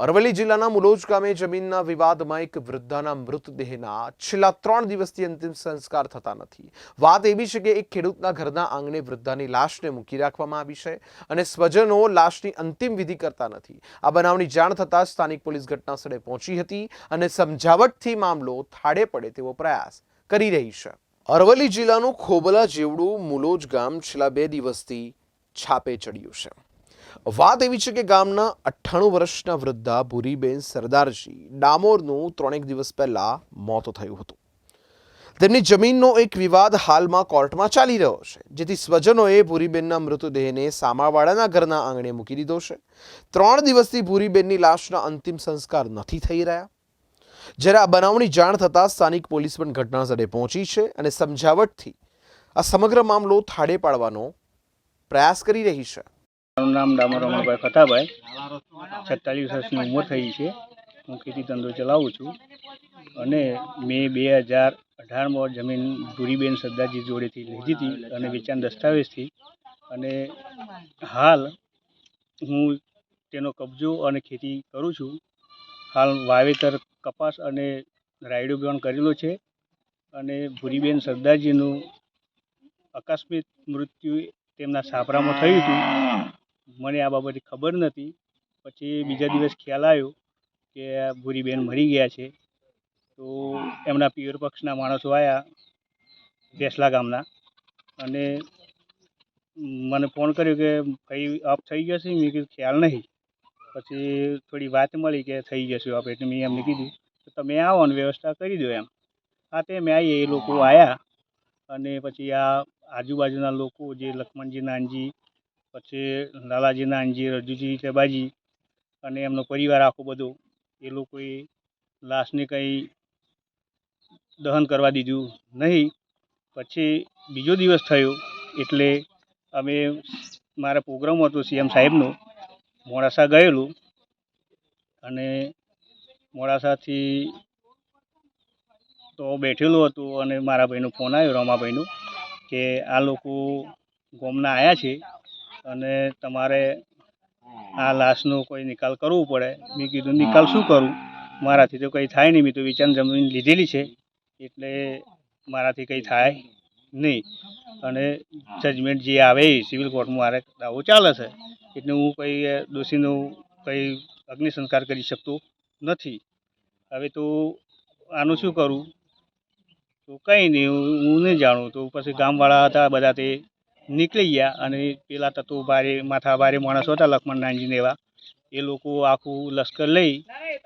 અરવલ્લી જિલ્લાના મુલોજ ગામે જમીનના વિવાદમાં એક વૃદ્ધાના મૃતદેહના છેલ્લા ત્રણ દિવસથી અંતિમ સંસ્કાર થતા નથી. વાત એવી છે કે એક ખેડૂતના ઘરના આંગણે વૃદ્ધાની લાશને મૂકી રાખવામાં આવી છે અને સ્વજનો લાશની અંતિમ વિધિ કરતા નથી. આ બનાવની જાણ થતાં સ્થાનિક પોલીસ ઘટના સ્થળે પહોંચી હતી અને સમજાવટથી મામલો થાળે પડે તેવો પ્રયાસ કરી રહી છે. અરવલ્લી જિલ્લાનું ખોબલા જેવડું મુલોજ ગામ છેલ્લા બે દિવસથી છાપે ચડ્યું છે. વાત એવી છે કે ગામના અઠ્ઠાણું વર્ષના વૃદ્ધા ભૂરીબેન સરદારજી ડામોરનું ત્રણેક દિવસ પહેલા મોત થયું હતું. તેમની જમીનનો એક વિવાદ હાલમાં કોર્ટમાં ચાલી રહ્યો છે, જેથી સ્વજનોએ ભૂરીબેનના મૃતદેહને સામાવાડાના ઘરના આંગણે મૂકી દીધો છે. ત્રણ દિવસથી ભૂરીબેનની લાશના અંતિમ સંસ્કાર નથી થઈ રહ્યા. જ્યારે આ બનાવની જાણ થતાં સ્થાનિક પોલીસ પણ ઘટનાસ્થળે પહોંચી છે અને સમજાવટથી આ સમગ્ર મામલો થાળે પાડવાનો પ્રયાસ કરી રહી છે. મારું નામ ડામર રમણભાઈ ફતાભાઈ છેતાલીસ વર્ષની ઉંમર થઈ છે. હું ખેતી ધંધો ચલાવું છું. અને મેં બે હજાર અઢારમાં જમીન ભૂરીબેન સરદારજી જોડેથી લીધી હતી અને વેચાણ દસ્તાવેજથી. અને હાલ હું તેનો કબજો અને ખેતી કરું છું. હાલ વાવેતર કપાસ અને રાયડો પણ કરેલો છે. અને ભૂરીબેન સરદારજીનું આકસ્મિક મૃત્યુ તેમના સાપરામાં થયું હતું. મને આ બાબતે ખબર નથી. પછી બીજા દિવસ ખ્યાલ આવ્યો કે ભૂરીબેન મરી ગયા છે. તો એમના પિયર પક્ષના માણસો આવ્યા દેસલા ગામના. અને મને ફોન કર્યો કે ભાઈ આપ થઈ ગયો છે મેં કીધું ખ્યાલ નહીં. પછી થોડી વાત મળી કે થઈ જશે આપ એટલે મેં એમને કીધું તો તમે આવો અને વ્યવસ્થા કરી દો એમ. હા તે મેં આવીએ એ લોકો આવ્યા અને પછી આ આજુબાજુના લોકો જે લક્ષ્મણજી નાનજી પછી લાલાજીના નાનજી રજુજી, તેબાજી અને એમનો પરિવાર આખો બધો, એ લોકોએ લાશને કંઈ દહન કરવા દીધું નહીં. પછી બીજો દિવસ થયો, એટલે અમે મારા પ્રોગ્રામ હતો સીએમ સાહેબનો, મોડાસા ગયેલું અને મોડાસાથી તો બેઠેલો હતો અને મારા ભાઈનો ફોન આવ્યો, રમાભાઈનો, કે આ લોકો ગોમના આવ્યા છે અને તમારે આ લાશનો કોઈ નિકાલ કરવો પડે. મેં કીધું, નિકાલ શું કરું? મારાથી તો કંઈ થાય નહીં. મેં તો વિચાર જમીન લીધેલી છે. એટલે મારાથી કંઈ થાય નહીં. અને જજમેન્ટ જે આવે એ સિવિલ કોર્ટમાં મારે દાવો ચાલે છે. એટલે હું કંઈ દોષીનું કંઈ અગ્નિ સંસ્કાર કરી શકતો નથી. હવે તો આનું શું કરું? તો કંઈ નહીં. હું નહીં જાણું. તો પછી ગામવાળા હતા, બધા તે નીકળી ગયા અને પેલા તત્વો ભારે માથા ભારે માણસો હતા લક્ષ્મણ નાનજીને એવા. એ લોકો આખું લશ્કર લઈ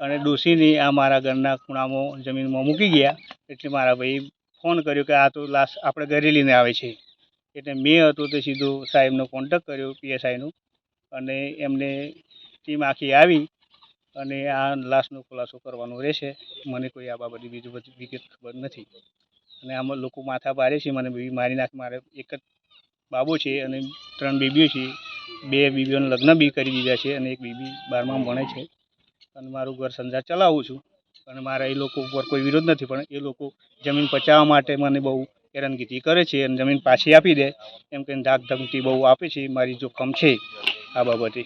અને ડોસીને આ મારા ઘરના ખૂણામાં, જમીનમાં મૂકી ગયા. એટલે મારા ભાઈ ફોન કર્યો કે આ તો લાશ આપણે ઘરે લઈને આવે છે. એટલે મેં હતો તે સીધો સાહેબનો કોન્ટેક કર્યો, પીએસઆઈનો. અને એમને ટીમ આખી આવી અને આ લાશનો ખુલાસો કરવાનો રહેશે. મને કોઈ આ બાબતે બીજું બધી વિગત ખબર નથી. અને આમાં લોકો માથા ભારે છે, મને બેબી મારી નાખ, મારે એક જ બાબો છે અને ત્રણ બેબીઓ છે. બે બેબીઓને લગ્ન બી કરી દીધા છે અને એક બીબી બારમાં ભણે છે. અને મારું ઘર સંસાર ચલાવું છું. અને મારા એ લોકો ઉપર કોઈ વિરોધ નથી, પણ એ લોકો જમીન પચાવવા માટે મને બહુ હેરાનગતિ કરે છે અને જમીન પાછી આપી દે. એમ કહીને ધાક ધમકી બહુ આપે છે. મારી જોખમ છે આ બાબતે.